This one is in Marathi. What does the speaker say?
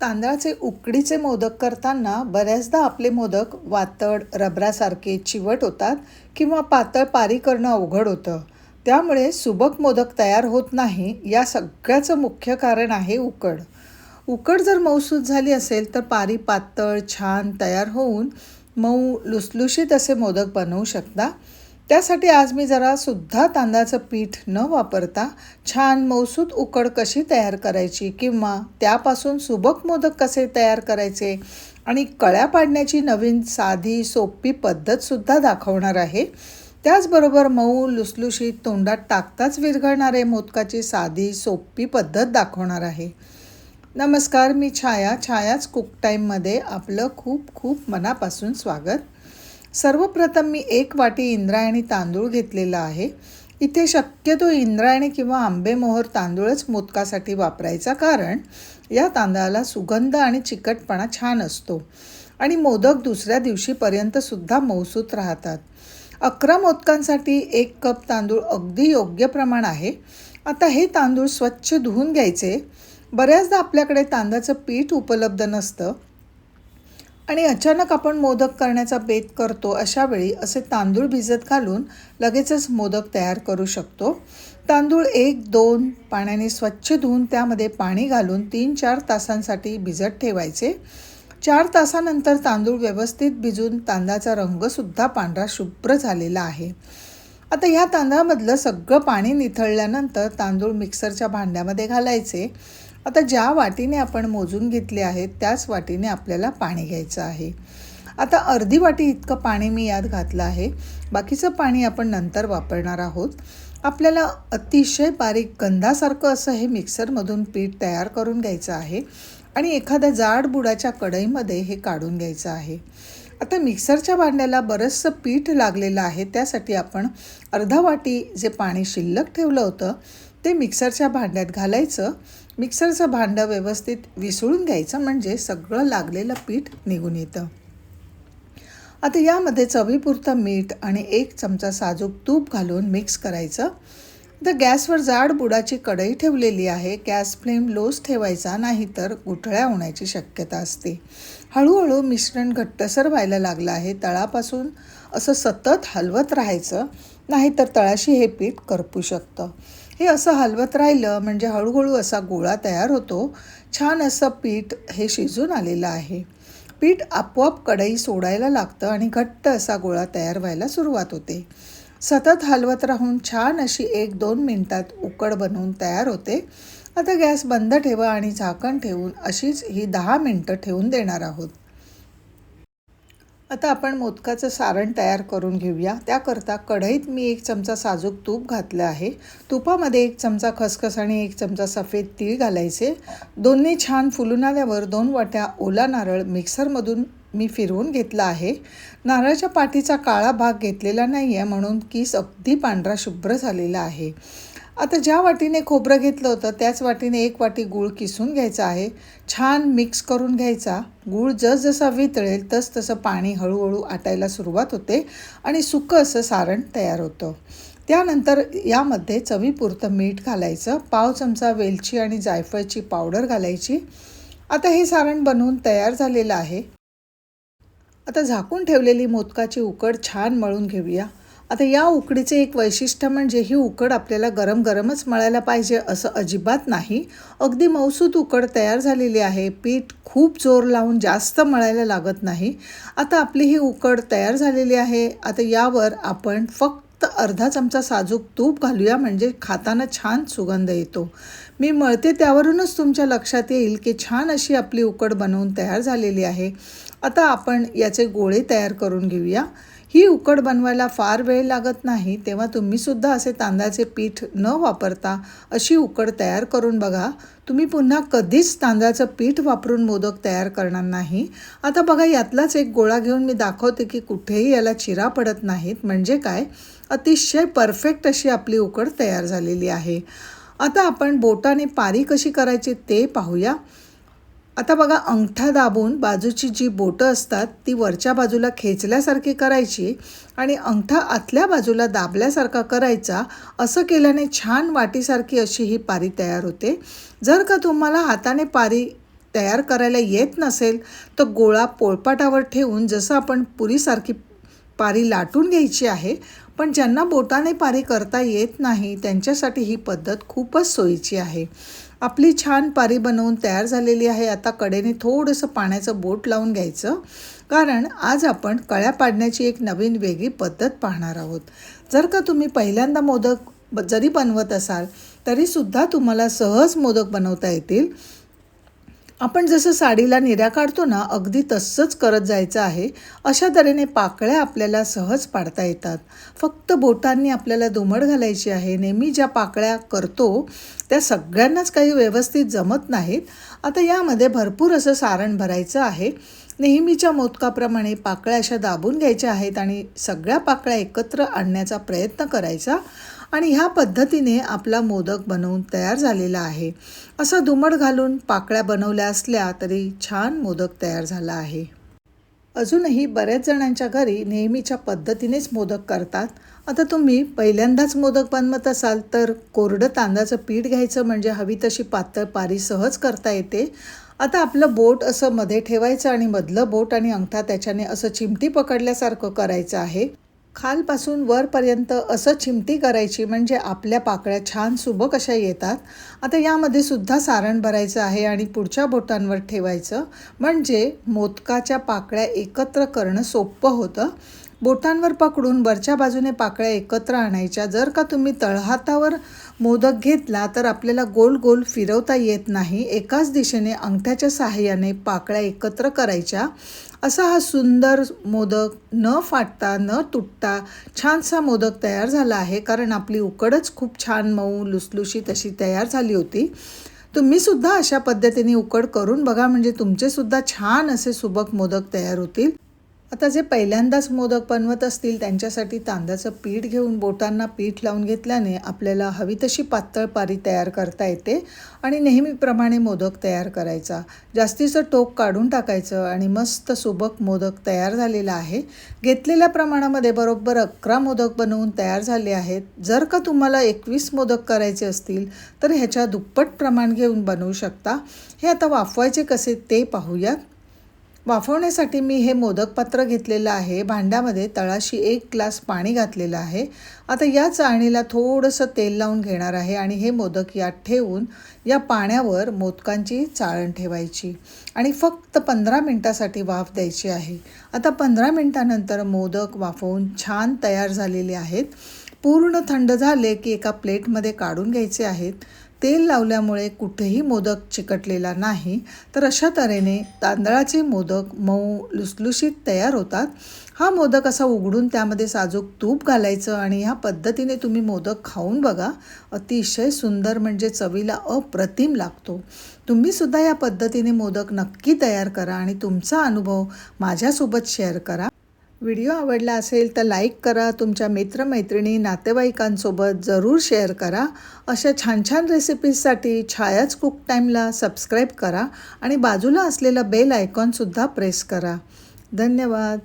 तांदळाचे उकडीचे मोदक करताना बऱ्याचदा आपले मोदक वातड रबरासारखे चिवट होतात किंवा पातळ पारी करणं अवघड होतं. त्यामुळे सुबक मोदक तयार होत नाही या सगळ्याचं मुख्य कारण आहे उकड. उकड जर मऊसूत झाली असेल तर पारी पातळ छान तयार होऊन मऊ लुसलुशीत असे मोदक बनवू शकता. त्यासाठी आज मी जरा सुद्धा तांदळाचं पीठ न वापरता छान मौसूद उकड कशी तयार करायची किंवा त्यापासून सुबक मोदक कसे तयार करायचे आणि कळ्या पाडण्याची नवीन साधी सोपी पद्धतसुद्धा दाखवणार आहे. त्याचबरोबर मऊ लुसलुशीत तोंडात टाकताच विरघळणारे मोदकाची साधी सोपी पद्धत दाखवणार आहे. नमस्कार मी छाया छायाच कुक टाईममध्ये आपलं खूप खूप मनापासून स्वागत. सर्वप्रथम मी एक वाटी इंद्रायणी तांदूळ घेतलेला आहे. इथे शक्यतो इंद्रायणी किंवा आंबेमोहर तांदूळच मोदकासाठी वापरायचा कारण या तांदळाला सुगंध आणि चिकटपणा छान असतो आणि मोदक दुसऱ्या दिवशीपर्यंतसुद्धा मौसूत राहतात. अकरा मोदकांसाठी एक कप तांदूळ अगदी योग्य प्रमाण आहे. आता हे तांदूळ स्वच्छ धुवून घ्यायचे. बऱ्याचदा आपल्याकडे तांदळाचं पीठ उपलब्ध नसतं. आणि अचानक आपण मोदक करण्याचा बेत करतो अशा वेळी असे तांदूळ भिजत घालून लगेचच मोदक तयार करू शकतो. तांदूळ एक दोन पाण्याने स्वच्छ धुवून त्यामध्ये पाणी घालून तीन चार तासांसाठी भिजत ठेवायचे. चार तासानंतर तांदूळ व्यवस्थित भिजून तांदळाचा रंगसुद्धा पांढरा शुभ्र झालेला आहे. आता ह्या तांदळामधलं सगळं पाणी निथळल्यानंतर तांदूळ मिक्सरच्या भांड्यामध्ये घालायचे. आता ज्या वाटीने आपण मोजून घेतले आहेत त्याच वाटीने आपल्याला पाणी घ्यायचं आहे. आता अर्धी वाटी इतकं पाणी मी यात घातलं आहे. बाकीचं पाणी आपण नंतर वापरणार आहोत. आपल्याला अतिशय बारीक गंधासारखं असं हे मिक्सरमधून पीठ तयार करून घ्यायचं आहे आणि एखाद्या जाड बुडाच्या कढईमध्ये हे काढून घ्यायचं आहे. आता मिक्सरच्या भांड्याला बरंचसं पीठ लागलेलं आहे त्यासाठी आपण अर्धा वाटी जे पाणी शिल्लक ठेवलं होतं ते मिक्सरच्या भांड्यात घालायचं. मिक्सरचं भांडं व्यवस्थित विसळून घ्यायचं म्हणजे सगळं लागलेलं पीठ निघून येतं. आता यामध्ये चवीपुरतं मीठ आणि एक चमचा साजूक तूप घालून मिक्स करायचं. तर गॅसवर जाड बुडाची कढई ठेवलेली आहे. गॅस फ्लेम लोच ठेवायचा नाही तर गुठळ्या होण्याची शक्यता असते. हळूहळू मिश्रण घट्टसर व्हायला लागलं आहे. तळापासून असं सतत हलवत राहायचं. नाहीतर तळाशी हे पीठ करपू शकतं. हे असं हलवत राहिलं म्हणजे हळूहळू असा गोळा तयार होतो. छान असं पीठ हे शिजून आलेलं आहे. पीठ आपोआप कढई सोडायला लागतं आणि घट्ट असा गोळा तयार व्हायला सुरुवात होते. सतत हलवत राहून छान अशी एक दोन मिनटात उकड बनवून तयार होते. आता गॅस बंद ठेवा आणि झाकण ठेवून अशीच ही दहा मिनटं ठेवून देणार आहोत. आता आपण मोदकाचं सारण तयार करून घेऊया. त्याकरता कढईत मी एक चमचा साजूक तूप घातलं आहे. तुपामध्ये एक चमचा खसखस आणि एक चमचा सफेद तीळ घालायचे. दोन्ही छान फुलून आल्यावर दोन वाट्या ओला नारळ मिक्सरमधून मी फिरवून घेतला आहे. नारळाच्या पाठीचा काळा भाग घेतलेला नाही आहे म्हणून कीस अगदी पांढरा शुभ्र झालेला आहे. आता ज्या वाटीने खोबरं घेतलं होतं त्याच वाटीने एक वाटी गूळ किसून घ्यायचा आहे. छान मिक्स करून घ्यायचा. गूळ जसजसा वितळेल तसतसं पाणी हळूहळू आटायला सुरुवात होते आणि सुकं असं सारण तयार होतं. त्यानंतर यामध्ये चवीपुरतं मीठ घालायचं. पाव चमचा वेलची आणि जायफळची पावडर घालायची. आता हे सारण बनवून तयार झालेलं आहे. आता झाकून ठेवलेली मोदकाची उकड छान मळून घेऊया. आता या उकडीचे एक वैशिष्ट्य म्हणजे ही उकड आपल्याला गरम गरमच मळायला पाहिजे असं अजिबात नाही. अगदी मौसूद उकड तयार झालेली आहे. पीठ खूप जोर लावून जास्त मळायला लागत नाही. आता आपली ही उकड तयार झालेली आहे. आता यावर आपण फक्त अर्धा चमचा साजूक तूप घालूया म्हणजे खाताना छान सुगंध येतो. मी मळते त्यावरूनच तुमच्या लक्षात येईल की छान अशी आपली उकड बनवून तयार झालेली आहे. आता आपण याचे गोळे तयार करून घेऊया. ही उकड बनवायला फार वेळ लागत नाही तेव्हा तुम्हीसुद्धा असे तांदळाचे पीठ न वापरता अशी उकड तयार करून बघा. तुम्ही पुन्हा कधीच तांदळाचं पीठ वापरून मोदक तयार करणार नाही. आता बघा यातलाच एक गोळा घेऊन मी दाखवते की कुठेही याला चिरा पडत नाहीत. म्हणजे काय? अतिशय परफेक्ट अशी आपली उकड तयार झालेली आहे. आता आपण बोटाने पारी कशी करायची ते पाहूया. आता बघा अंगठा दाबून बाजूची जी बोटं असतात ती वरच्या बाजूला खेचल्यासारखी करायची आणि अंगठा आतल्या बाजूला दाबल्यासारखा करायचा असं केल्याने छान वाटीसारखी अशी ही पारी तयार होते. जर का तुम्हाला हाताने पारी तयार करायला येत नसेल तर गोळा पोळपाटावर ठेवून जसं आपण पुरीसारखी पारी लाटून घ्यायची आहे पण ज्यांना बोटाने पारी करता येत नाही त्यांच्यासाठी ही पद्धत खूपच सोयीची आहे. आपली छान पारी बनवून तयार झालेली आहे. आता कडेने थोडंसं पाण्याचं बोट लावून घ्यायचं. कारण आज आपण कळ्या पाडण्याची एक नवीन वेगळी पद्धत पाहणार आहोत. जर का तुम्ही पहिल्यांदा मोदक जरी बनवत असाल तरीसुद्धा तुम्हाला सहज मोदक बनवता येतील. आपण जसं साडीला निऱ्या काढतो ना अगदी तसंच करत जायचं आहे अशा तऱ्हेने पाकळ्या आपल्याला सहज पाडता येतात. फक्त बोटांनी आपल्याला दुमड घालायची आहे. नेहमी ज्या पाकळ्या करतो त्या सगळ्यांनाच काही व्यवस्थित जमत नाहीत. आता यामध्ये भरपूर असं सारण भरायचं आहे. नेहमीच्या मोदकाप्रमाणे पाकळ्या अशा दाबून घ्यायच्या आहेत आणि सगळ्या पाकळ्या एकत्र आणण्याचा प्रयत्न करायचा. आणि ह्या पद्धतीने आपला मोदक बनवून तयार झालेला आहे. असा दुमड घालून पाकळ्या बनवल्या असल्या तरी छान मोदक तयार झाला आहे. अजूनही बऱ्याच जणांच्या घरी नेहमीच्या पद्धतीनेच मोदक करतात. आता तुम्ही पहिल्यांदाच मोदक बनवत असाल तर कोरडं तांदळाचं पीठ घ्यायचं म्हणजे हवी तशी पातळ पारी सहज करता येते. आता आपलं बोट असं मध्ये ठेवायचं आणि मधलं बोट आणि अंगठा त्याच्याने असं चिमटी पकडल्यासारखं करायचं आहे. खालपासून वरपर्यंत असं चिमटी करायची म्हणजे आपल्या पाकळ्या छान सुबक अशा येतात. आता यामध्ये सुद्धा सारण भरायचं आहे आणि पुढच्या बोटांवर ठेवायचं. म्हणजे मोदकाच्या पाकळ्या एकत्र करणं सोपं होतं. बोटांवर पकडून वरच्या बाजूने पाकळ्या एकत्र आणायच्या. जर का तुम्ही तळहातावर मोदक घेतला तर आपल्याला गोल गोल फिरवता येत नाही. एकाच दिशेने अंगठ्याच्या सहाय्याने पाकळ्या एकत्र करायच्या. असा हा सुंदर मोदक न फाटता न तुटता छानसा मोदक तयार झाला आहे. कारण आपली उकडच खूप छान मऊ लुसलुशीत अशी तयार झाली होती. तुम्हीसुद्धा अशा पद्धतीने उकड करून बघा. म्हणजे तुमचेसुद्धा छान असे सुबक मोदक तयार होतील. आता जे पहिल्यांदाच मोदक बनवत असतील त्यांच्यासाठी तांदळाचं पीठ घेऊन बोटांना पीठ लावून घेतल्याने आपल्याला हवी तशी पातळ पारी तयार करता येते आणि नेहमीप्रमाणे मोदक तयार करायचा. जास्तीचं टोक काढून टाकायचं आणि मस्त सुबक मोदक तयार झालेला आहे. घेतलेल्या प्रमाणामध्ये बरोबर अकरा मोदक बनवून तयार झाले आहेत. जर का तुम्हाला एकवीस मोदक करायचे असतील तर ह्याच्या दुप्पट प्रमाण घेऊन बनवू शकता. हे आता वाफवायचे कसे ते पाहूयात. वाफवण्यासाठी मी हे मोदक पात्र घेतलेलं आहे. भांड्यामध्ये तळाशी एक ग्लास पाणी घातलेलं आहे. आता या चाळणीला थोडंसं तेल लावून घेणार आहे आणि हे मोदक यात ठेवून या पाण्यावर मोदकांची चाळण ठेवायची. आणि फक्त पंधरा मिनटासाठी वाफ द्यायची आहे. आता पंधरा मिनटानंतर मोदक वाफवून छान तयार झालेले आहेत. पूर्ण थंड झाले की एका प्लेटमध्ये काढून घ्यायचे आहेत. तेल लावल्यामुळे कुठेही मोदक चिकटलेला नाही तर अशा तऱ्हेने तांदळाचे मोदक मऊ लुसलुशीत तयार होतात. हा मोदक असा उघडून त्यामध्ये साजूक तूप घालायचं आणि ह्या पद्धतीने तुम्ही मोदक खाऊन बघा. अतिशय सुंदर म्हणजे चवीला अप्रतिम लागतो. तुम्हीसुद्धा या पद्धतीने मोदक नक्की तयार करा आणि तुमचा अनुभव माझ्यासोबत शेअर करा. व्हिडिओ आवडला असेल तर लाईक करा तुमच्या मित्रमैत्रिणी नातेवाईकांसोबत जरूर शेअर करा. अशा छान छान रेसिपीजसाठी छायाच कुक टाईमला सबस्क्राईब करा आणि बाजूला असलेलं बेल आयकॉनसुद्धा प्रेस करा. धन्यवाद.